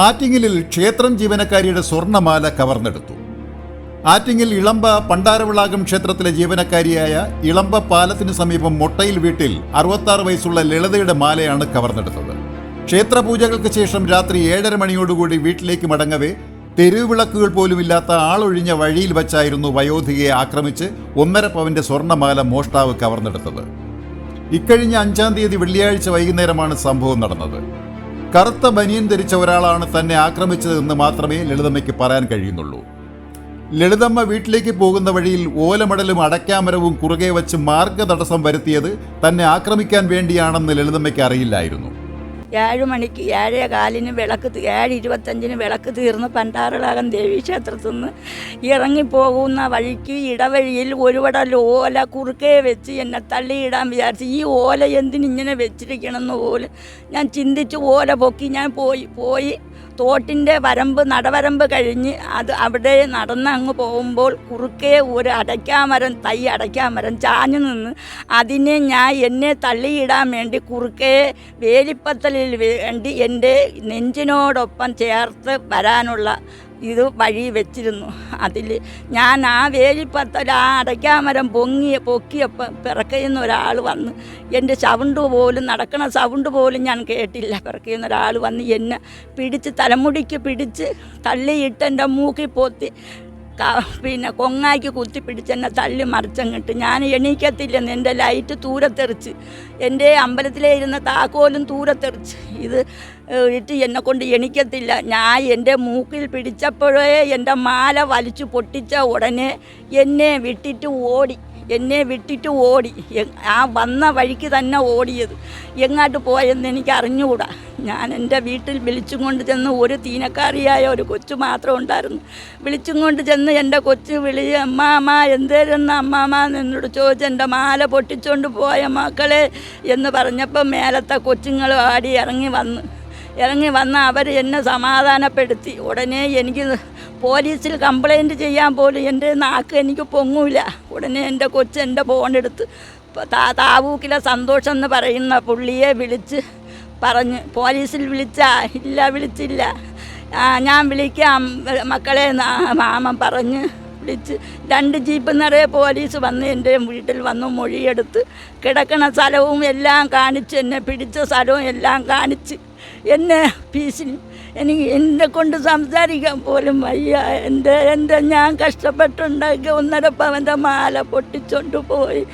ആറ്റിങ്ങലിൽ ക്ഷേത്രം ജീവനക്കാരിയുടെ സ്വർണമാല കവർന്നെടുത്തു. ആറ്റിങ്ങിൽ ഇളമ്പ പണ്ടാരവിളാകം ക്ഷേത്രത്തിലെ ജീവനക്കാരിയായ ഇളമ്പ പാലത്തിന് സമീപം മൊട്ടയിൽ വീട്ടിൽ അറുപത്താറ് വയസ്സുള്ള ലളിതയുടെ മാലയാണ് കവർന്നെടുത്തത്. ക്ഷേത്രപൂജകൾക്ക് ശേഷം രാത്രി ഏഴര മണിയോടുകൂടി വീട്ടിലേക്ക് മടങ്ങവേ തെരുവിളക്കുകൾ പോലുമില്ലാത്ത ആളൊഴിഞ്ഞ വഴിയിൽ വച്ചായിരുന്നു വയോധികയെ ആക്രമിച്ച് ഒന്നര പവന്റെ സ്വർണമാല മോഷ്ടാവ് കവർന്നെടുത്തത്. ഇക്കഴിഞ്ഞ അഞ്ചാം തീയതി വെള്ളിയാഴ്ച വൈകുന്നേരമാണ് സംഭവം നടന്നത്. കറുത്ത ബനിയൻ ധരിച്ച ഒരാളാണ് തന്നെ ആക്രമിച്ചതെന്ന് മാത്രമേ ലളിതമ്മയ്ക്ക് പറയാൻ കഴിയുന്നുള്ളൂ. ലളിതമ്മ വീട്ടിലേക്ക് പോകുന്ന വഴിയിൽ ഓലമടലും അടയ്ക്കാമരവും കുറുകെ വച്ച് മാർഗതടസ്സം വരുത്തിയത് തന്നെ ആക്രമിക്കാൻ വേണ്ടിയാണെന്ന് ലളിതമ്മയ്ക്ക് അറിയില്ലായിരുന്നു. ഏഴ് മണിക്ക് ഏഴേ കാലിന് വിളക്ക് ഏഴ് ഇരുപത്തഞ്ചിന് വിളക്ക് തീർന്ന് പണ്ടാറളാകം ദേവീ ക്ഷേത്രത്തിൽ നിന്ന് ഇറങ്ങിപ്പോകുന്ന വഴിക്ക് ഇടവഴിയിൽ ഒരു വടൽ ഓല കുറുക്കേ വെച്ച് എന്നെ തള്ളിയിടാൻ വിചാരിച്ച് ഈ ഓല എന്തിനിങ്ങനെ വെച്ചിരിക്കണമെന്ന് പോലും ഞാൻ ചിന്തിച്ച് ഓല പൊക്കി ഞാൻ പോയി പോയി തോട്ടിന്റെ വരമ്പ് നടവരമ്പ് കഴിഞ്ഞ് അത് അവിടെ നടന്ന് അങ്ങ് പോകുമ്പോൾ കുറുക്കെ ഒരു അടയ്ക്കാമരം തൈ അടയ്ക്കാമരം ചാഞ്ഞു നിന്ന് അതിനെ ഞാൻ എന്നെ തള്ളിയിടാൻ വേണ്ടി കുറുക്കെ വേലിപ്പത്തലിൽ വേണ്ടി എന്റെ നെഞ്ചിനോടൊപ്പം ചേർത്ത് വരാനുള്ള ഇത് വഴി വെച്ചിരുന്നു. അതിൽ ഞാൻ ആ വേലിപ്പത്തൽ ആ അടയ്ക്കാമരം പൊങ്ങിയ പൊക്കിയപ്പം പിറക്കയുന്ന ഒരാൾ വന്ന് എന്റെ സൗണ്ട് പോലും നടക്കണ സൗണ്ട് പോലും ഞാൻ കേട്ടില്ല. പിറക്കയുന്ന ഒരാൾ വന്ന് എന്നെ പിടിച്ച് തലമുടിക്ക് പിടിച്ച് തള്ളിയിട്ട് എന്റെ മൂക്കിൽ പോത്തി പിന്നെ കൊങ്ങാക്കി കുത്തി പിടിച്ച് എന്നെ തള്ളി മറിച്ചങ്ങിട്ട്. ഞാൻ എണീക്കത്തില്ലെന്ന് എന്റെ ലൈറ്റ് തൂരത്തെറിച്ച് എന്റെ അമ്പലത്തിലെ ഇരുന്ന താക്കോലും തൂരത്തെറിച്ച് ഇത് ഇട്ട് എന്നെ കൊണ്ട് എണീക്കത്തില്ല. ഞാൻ എന്റെ മൂക്കിൽ പിടിച്ചപ്പോഴേ എന്റെ മാല വലിച്ചു പൊട്ടിച്ച ഉടനെ എന്നെ വിട്ടിട്ട് ഓടി. എന്നെ വിട്ടിട്ട് ഓടി. ആ വന്ന വഴിക്ക് തന്നെ ഓടിയത്. എങ്ങോട്ട് പോയെന്ന് എനിക്ക് അറിഞ്ഞുകൂടാ. ഞാൻ എന്റെ വീട്ടിൽ വിളിച്ചും കൊണ്ട് ചെന്ന് ഒരു തീനക്കാരിയായ ഒരു കൊച്ചു മാത്രം ഉണ്ടായിരുന്നു. വിളിച്ചും കൊണ്ട് ചെന്ന് എന്റെ കൊച്ചു വിളി അമ്മാമ്മ എന്തേരുന്ന അമ്മാമ്മ എന്നോട് ചോദിച്ച് എന്റെ മാല പൊട്ടിച്ചുകൊണ്ട് പോയ മക്കളെ എന്ന് പറഞ്ഞപ്പോൾ മേലത്തെ കൊച്ചുങ്ങൾ ആടി ഇറങ്ങി വന്ന് ഇറങ്ങി വന്ന അവർ എന്നെ സമാധാനപ്പെടുത്തി. ഉടനെ എനിക്ക് പോലീസിൽ കംപ്ലൈന്റ് ചെയ്യാൻ പോലും എന്റെ നാക്ക് എനിക്ക് പൊങ്ങൂല. ഉടനെ എന്റെ കൊച്ച് എന്റെ ഫോണെടുത്ത് താ താവൂക്കിലെ സന്തോഷം എന്ന് പറയുന്ന പുള്ളിയെ വിളിച്ച് പറഞ്ഞ് പോലീസിൽ വിളിച്ചാ ഇല്ല വിളിച്ചില്ല. ഞാൻ വിളിക്കാം മക്കളെ മാമൻ പറഞ്ഞ് വിളിച്ച് രണ്ട് ജീപ്പ് നിറയെ പോലീസ് വന്ന് എന്റെ വീട്ടിൽ വന്ന് മൊഴിയെടുത്ത് കിടക്കണ സ്ഥലവും എല്ലാം കാണിച്ച് എന്നെ പിടിച്ച സ്ഥലവും എല്ലാം കാണിച്ച് എന്നെ ഫീസിൽ എനിക്ക് എന്നെ കൊണ്ട് സംസാരിക്കാൻ പോലും വയ്യ. എന്റെ എന്റെ ഞാൻ കഷ്ടപ്പെട്ടുണ്ടാക്കിയ ഒന്നര പവന്റെ മാല പൊട്ടിച്ചോണ്ട് പോയി.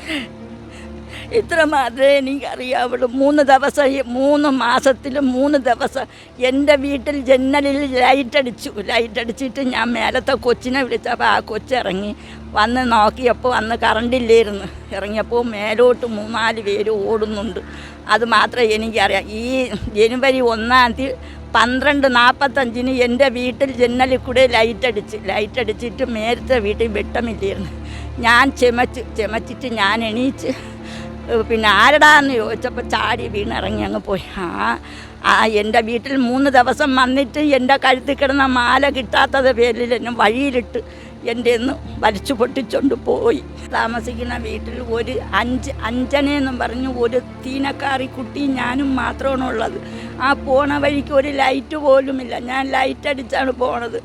ഇത്ര മാത്രമേ എനിക്കറിയാവുള്ളൂ. മൂന്ന് ദിവസം മൂന്ന് മാസത്തിൽ മൂന്ന് ദിവസം എന്റെ വീട്ടിൽ ജനലിൽ ലൈറ്റ് അടിച്ചു ലൈറ്റ് അടിച്ചിട്ട് ഞാൻ മേലത്തെ കൊച്ചിനെ വിളിച്ചപ്പോൾ ആ കൊച്ചിറങ്ങി വന്ന് നോക്കിയപ്പോൾ അന്ന് കറണ്ടില്ലായിരുന്നു. ഇറങ്ങിയപ്പോൾ മേലോട്ട് മൂന്നാൽ പേര് ഓടുന്നുണ്ട്. അത് മാത്രമേ എനിക്കറിയാം. ഈ ജനുവരി ഒന്നാം തീയതി പന്ത്രണ്ട് നാൽപ്പത്തഞ്ചിന് എന്റെ വീട്ടിൽ ജനലിൽ കൂടെ ലൈറ്റ് അടിച്ച് ലൈറ്റ് അടിച്ചിട്ട് മേലത്തെ വീട്ടിൽ വെട്ടമില്ലായിരുന്നു. ഞാൻ ചെമച്ച് ചെമച്ചിട്ട് ഞാൻ എണീച്ച് പിന്നെ ആരടാന്ന് ചോദിച്ചപ്പോൾ ചാടി വീണിറങ്ങി അങ്ങ് പോയി. ആ ആ എന്റെ വീട്ടിൽ മൂന്ന് ദിവസം വന്നിട്ട് എന്റെ കഴുത്തിൽ കിടന്ന മാല കിട്ടാത്തത് പേരിൽ എന്നെ വഴിയിലിട്ട് എന്റെ ഒന്ന് വലിച്ചു പൊട്ടിച്ചുകൊണ്ട് പോയി. താമസിക്കുന്ന വീട്ടിൽ ഒരു അഞ്ച് അഞ്ചനെന്നും പറഞ്ഞു ഒരു തീനക്കാറി കുട്ടി ഞാനും മാത്രമാണ് ഉള്ളത് ആ പോണ വഴിക്ക് ഒരു ലൈറ്റ് പോലുമില്ല. ഞാൻ ലൈറ്റ് അടിച്ചാണ് പോണത്.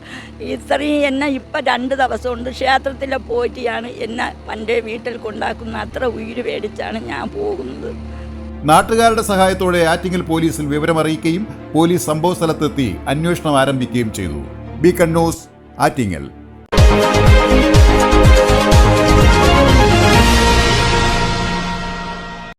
ഇത്രയും എന്നെ ഇപ്പം രണ്ട് ദിവസമുണ്ട് ക്ഷേത്രത്തിലെ പോയിട്ടാണ് എന്നെ പണ്ടേ വീട്ടിൽ കൊണ്ടാക്കുന്ന അത്ര ഉയിര് മേടിച്ചാണ് ഞാൻ പോകുന്നത്. നാട്ടുകാരുടെ സഹായത്തോടെ ആറ്റിങ്ങൽ പോലീസിൽ വിവരം അറിയിക്കുകയും പോലീസ് സംഭവ സ്ഥലത്തെത്തി അന്വേഷണം ആരംഭിക്കുകയും ചെയ്തു. ബി കണ്ണൂസ് ആറ്റിങ്ങൽ.